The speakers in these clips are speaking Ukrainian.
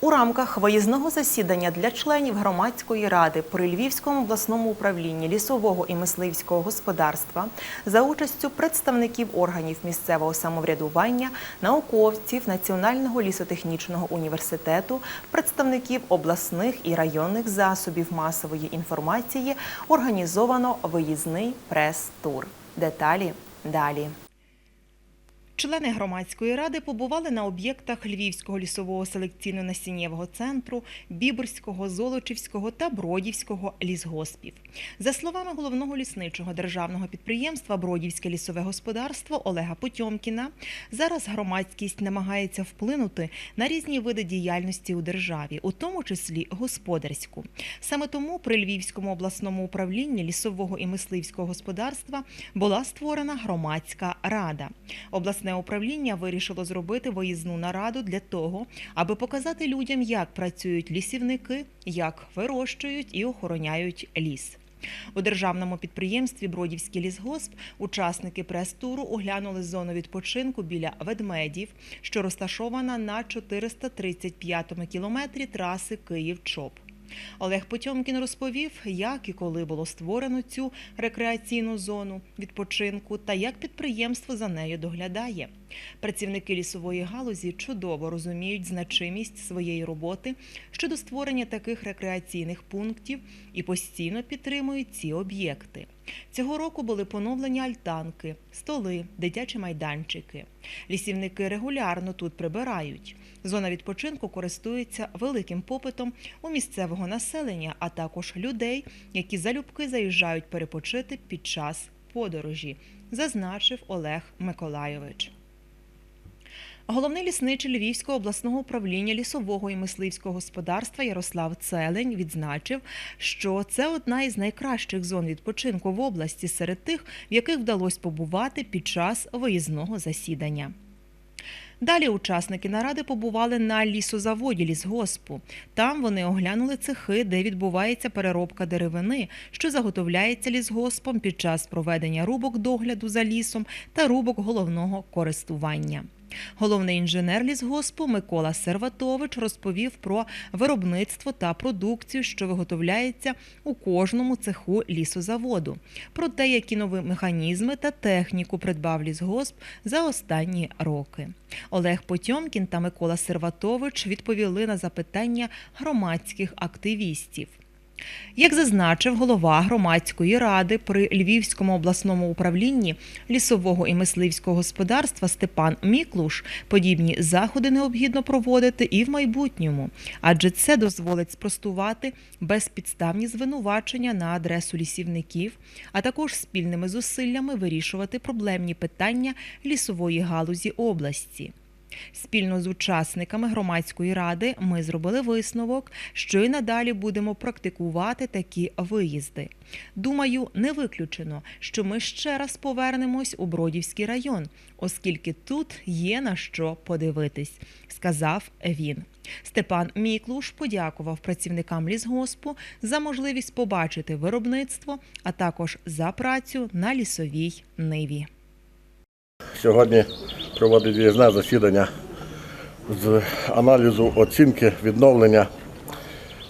У рамках виїзного засідання для членів громадської ради при Львівському обласному управлінні лісового і мисливського господарства за участю представників органів місцевого самоврядування, науковців Національного лісотехнічного університету, представників обласних і районних засобів масової інформації організовано виїзний прес-тур. Деталі далі. Члени громадської ради побували на об'єктах Львівського лісового селекційно-насіннєвого центру, Біберського, Золочівського та Бродівського лісгоспів. За словами головного лісничого державного підприємства Бродівське лісове господарство Олега Потьомкіна, зараз громадськість намагається вплинути на різні види діяльності у державі, у тому числі господарську. Саме тому при Львівському обласному управлінні лісового і мисливського господарства була створена громадська рада. Обласне управління вирішило зробити виїзну нараду для того, аби показати людям, як працюють лісівники, як вирощують і охороняють ліс. У державному підприємстві Бродівський лісгосп учасники прес-туру оглянули зону відпочинку біля ведмедів, що розташована на 435-му кілометрі траси Київ-Чоп. Олег Потьомкін розповів, як і коли було створено цю рекреаційну зону відпочинку та як підприємство за нею доглядає. Працівники лісової галузі чудово розуміють значимість своєї роботи щодо створення таких рекреаційних пунктів і постійно підтримують ці об'єкти. Цього року були поновлені альтанки, столи, дитячі майданчики. Лісівники регулярно тут прибирають. Зона відпочинку користується великим попитом у місцевого населення, а також людей, які залюбки заїжджають перепочити під час подорожі, зазначив Олег Миколайович. Головний лісничий Львівського обласного управління лісового і мисливського господарства Ярослав Целень відзначив, що це одна із найкращих зон відпочинку в області серед тих, в яких вдалося побувати під час виїзного засідання. Далі учасники наради побували на лісозаводі лісгоспу. Там вони оглянули цехи, де відбувається переробка деревини, що заготовляється лісгоспом під час проведення рубок догляду за лісом та рубок головного користування. Головний інженер лісгоспу Микола Серватович розповів про виробництво та продукцію, що виготовляється у кожному цеху лісозаводу, про те, які нові механізми та техніку придбав лісгосп за останні роки. Олег Потьомкін та Микола Серватович відповіли на запитання громадських активістів. Як зазначив голова громадської ради при Львівському обласному управлінні лісового і мисливського господарства Степан Міклуш, подібні заходи необхідно проводити і в майбутньому, адже це дозволить спростувати безпідставні звинувачення на адресу лісівників, а також спільними зусиллями вирішувати проблемні питання лісової галузі області. Спільно з учасниками громадської ради ми зробили висновок, що і надалі будемо практикувати такі виїзди. Думаю, не виключено, що ми ще раз повернемось у Бродівський район, оскільки тут є на що подивитись, сказав він. Степан Міклуш подякував працівникам лісгоспу за можливість побачити виробництво, а також за працю на лісовій ниві. Сьогодні проводить виїзне засідання з аналізу оцінки відновлення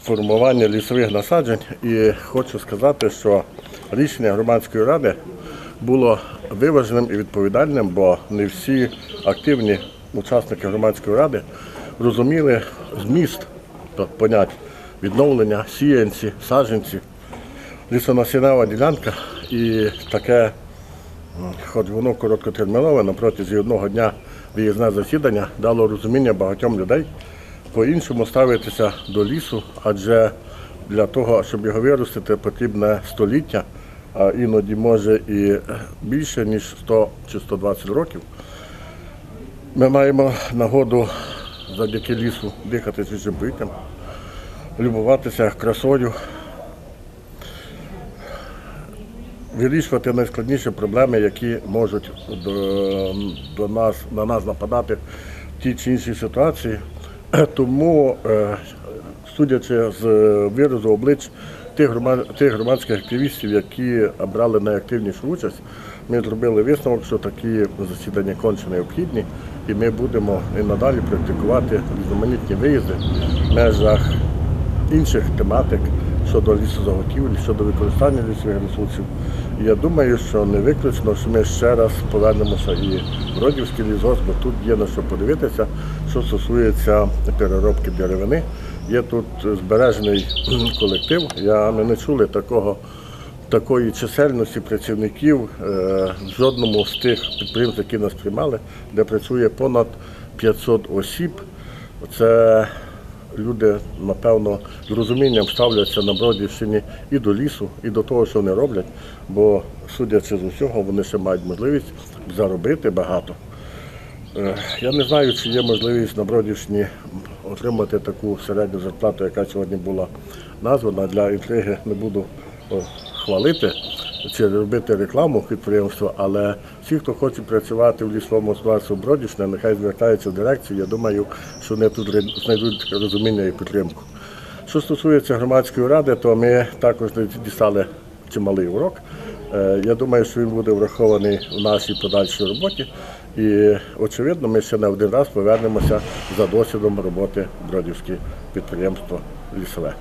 формування лісових насаджень. І хочу сказати, що рішення громадської ради було виваженим і відповідальним, бо не всі активні учасники громадської ради розуміли зміст понять відновлення, сіянці, саджанці, лісонасінова ділянка і таке хоч воно короткотермінове, на протязі одного дня виїзне засідання дало розуміння багатьом людей по-іншому ставитися до лісу, адже для того, щоб його виростити, потрібне століття, а іноді може і більше, ніж 100 чи 120 років. Ми маємо нагоду завдяки лісу дихати свіжим повітрям, любуватися красою, вирішувати найскладніші проблеми, які можуть до, до нас, на нас нападати в тій чи іншій ситуації. Тому, е, судячи з виразу облич тих, громад, тих громадських активістів, які брали найактивнішу участь, ми зробили висновок, що такі засідання конче необхідні і ми будемо і надалі практикувати різноманітні виїзди в межах інших тематик щодо лісозаготівлі, щодо використання лісових ресурсів. І я думаю, що не виключно, що ми ще раз повернемося і в Родівський лісгосп, бо тут є на що подивитися, що стосується переробки деревини. Є тут збережений колектив. Я ми не чули такого. Такої чисельності працівників е, в жодному з тих підприємств, які нас приймали, де працює понад 500 осіб. Це люди, напевно, з розумінням ставляться на Бродівщині і до лісу, і до того, що вони роблять, бо, судячи з усього, вони ще мають можливість заробити багато. Е, Я не знаю, чи є можливість на Бродівщині отримати таку середню зарплату, яка сьогодні була названа. Для інтриги не буду хвалити чи робити рекламу підприємства, але всі, хто хоче працювати в лісовому господарстві Бродівщини, нехай звертаються в дирекцію. Я думаю, що вони тут знайдуть розуміння і підтримку. Що стосується громадської ради, то ми також дістали чималий урок. Е, Я думаю, що він буде врахований в нашій подальшій роботі. І, очевидно, ми ще не один раз повернемося за досвідом роботи Бродівське підприємство лісове.